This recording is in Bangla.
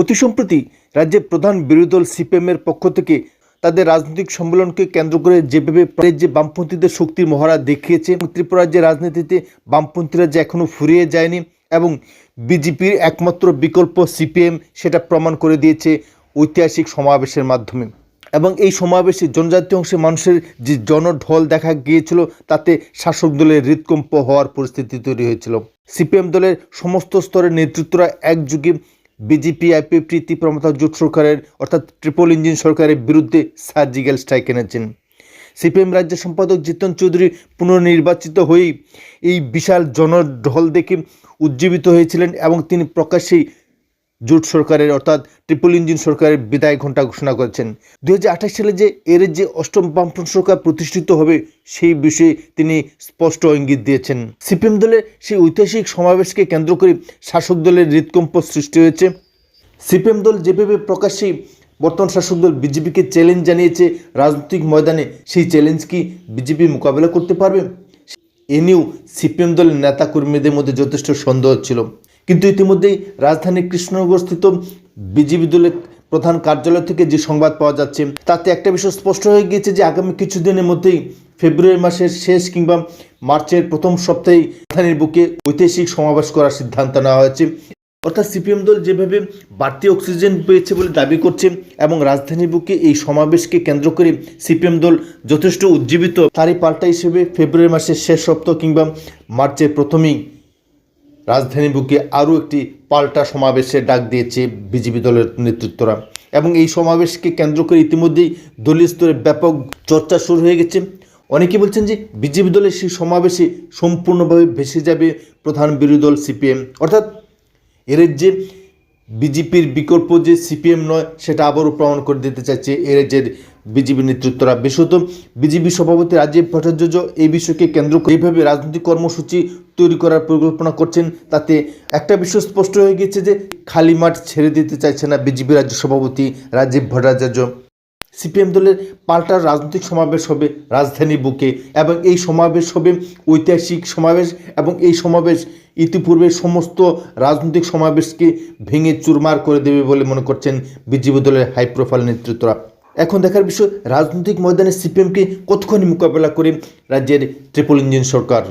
অতি সম্প্রতি রাজ্যের প্রধান বিরোধী দল সিপিএমের পক্ষ থেকে তাদের রাজনৈতিক সম্মেলনকে কেন্দ্র করে যেভাবে যে বামপন্থীদের শক্তির মহড়া দেখিয়েছে, ত্রিপুরা রাজ্যের রাজনীতিতে বামপন্থীরা যে এখনও ফুরিয়ে যায়নি এবং বিজেপির একমাত্র বিকল্প সিপিএম সেটা প্রমাণ করে দিয়েছে ঐতিহাসিক সমাবেশের মাধ্যমে। এবং এই সমাবেশে জনজাতি অংশে মানুষের যে জনঢল দেখা গিয়েছিল, তাতে শাসক দলের হৃদকম্প হওয়ার পরিস্থিতি তৈরি হয়েছিল। সিপিএম দলের সমস্ত স্তরের নেতৃত্বরা একযুগে বিজেপি প্রীতি প্রমতা, জোট সরকারের, অর্থাৎ ট্রিপল ইঞ্জিন সরকারের বিরুদ্ধে সার্জিক্যাল স্ট্রাইক এনেছেন। সিপিএম রাজ্য সম্পাদক জিতন চৌধুরী পুনর্নির্বাচিত হয়েই এই বিশাল জনঢল দেখে উজ্জীবিত হয়েছিলেন এবং তিনি প্রকাশ্যেই জোট সরকারের, অর্থাৎ ট্রিপল ইঞ্জিন সরকারের বিদায় ঘণ্টা ঘোষণা করেছেন। দুই হাজার আঠাশ সালে যে এর যে অষ্টম বামফ্রন্ট সরকার প্রতিষ্ঠিত হবে, সেই বিষয়ে তিনি স্পষ্ট ইঙ্গিত দিয়েছেন। সিপিএম দলের সেই ঐতিহাসিক সমাবেশকে কেন্দ্র করে শাসক দলের হৃদকম্প সৃষ্টি হয়েছে। সিপিএম দল যেভাবে প্রকাশ্যে বর্তমান শাসক দল বিজেপিকে চ্যালেঞ্জ জানিয়েছে, রাজনৈতিক ময়দানে সেই চ্যালেঞ্জ কি বিজেপি মোকাবেলা করতে পারবে? এ নিয়েও সিপিএম দলের নেতাকর্মীদের মধ্যে যথেষ্ট সন্দেহ ছিল। কিন্তু ইতিমধ্যেই রাজধানীর কৃষ্ণনগরস্থিত বিজেপি দলের প্রধান কার্যালয় থেকে যে সংবাদ পাওয়া যাচ্ছে, তাতে একটা বিষয় স্পষ্ট হয়ে গিয়েছে যে আগামী কিছুদিনের মধ্যেই ফেব্রুয়ারি মাসের শেষ কিংবা মার্চের প্রথম সপ্তাহেই রাজধানীর বুকে ঐতিহাসিক সমাবেশ করার সিদ্ধান্ত নেওয়া হয়েছে। অর্থাৎ সিপিএম দল যেভাবে বাড়তি অক্সিজেন পেয়েছে বলে দাবি করছে এবং রাজধানীর বুকে এই সমাবেশকে কেন্দ্র করে সিপিএম দল যথেষ্ট উজ্জীবিত, তারই পাল্টা হিসেবে ফেব্রুয়ারি মাসের শেষ সপ্তাহ কিংবা মার্চের প্রথমেই রাজধানীর বুকে আরও একটি পাল্টা সমাবেশের ডাক দিয়েছে বিজেপি দলের নেতৃত্বরা। এবং এই সমাবেশকে কেন্দ্র করে ইতিমধ্যেই দলীয় স্তরে ব্যাপক চর্চা শুরু হয়ে গেছে। অনেকে বলছেন যে বিজেপি দলের সেই সমাবেশে সম্পূর্ণভাবে ভেসে যাবে প্রধান বিরোধী দল সিপিএম। অর্থাৎ এর যে বিজেপির বিকল্প যে সিপিএম নয়, সেটা আবারও প্রমাণ করে দিতে চাইছে এর যে বিজেপি নেতৃত্বরা। বিশেষত বিজেপি সভাপতি রাজীব ভট্টাচার্য এই বিষয়কে কেন্দ্র করে এইভাবে রাজনৈতিক কর্মসূচি তৈরি করার পরিকল্পনা করছেন। তাতে একটা বিষয় স্পষ্ট হয়ে গেছে যে খালি মাঠ ছেড়ে দিতে চাইছে না বিজেপি রাজ্য সভাপতি রাজীব ভট্টাচার্য। সিপিএম দলের পাল্টা রাজনৈতিক সমাবেশ হবে রাজধানী বুকে এবং এই সমাবেশ হবে ঐতিহাসিক সমাবেশ এবং এই সমাবেশ ইতিপূর্বে সমস্ত রাজনৈতিক সমাবেশকে ভেঙে চুরমার করে দেবে বলে মনে করছেন বিজেপি দলের হাই প্রোফাইল নেতৃত্বরা। এখন দেখার বিষয়, রাজনৈতিক ময়দানে সিপিএমকে কতখানি মোকাবেলা করে রাজ্যের ট্রিপল ইঞ্জিন সরকার?